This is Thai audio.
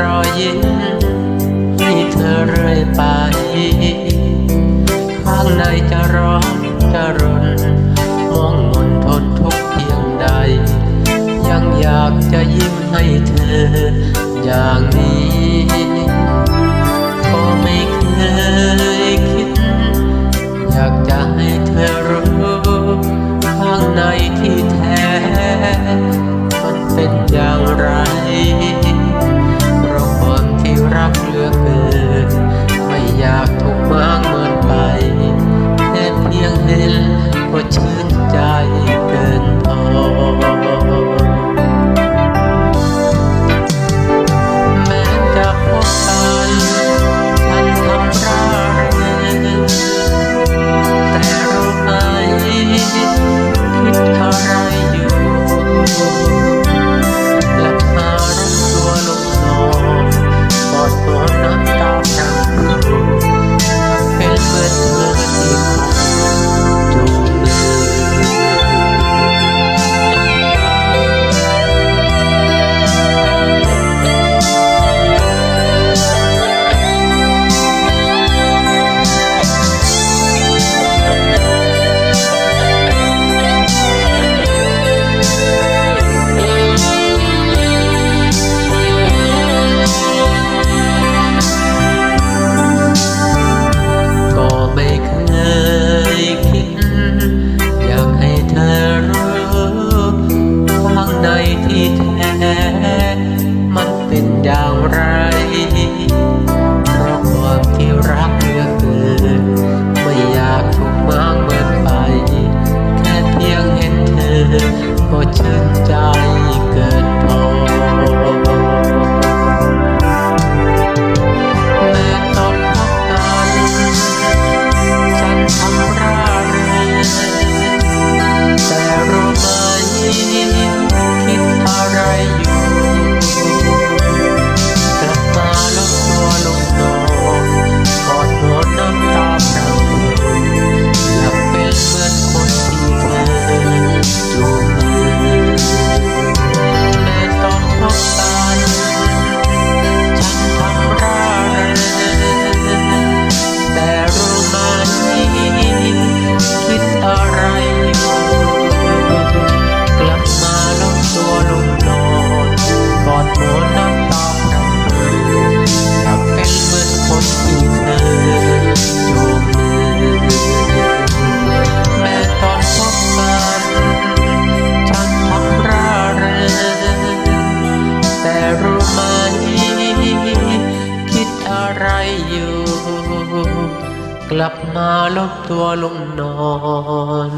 รอยยิ้มให้เธอเรื่อยไป ข้างในจะร้อนจะรนม่วงมนทนทุกเพียงใด ยังอยากจะยิ้มให้เธออย่างนี้ก็ไม่เคยคิด อยากจะให้เธอรู้ แท้ อยู่ กลับมาลบตัวลงนอน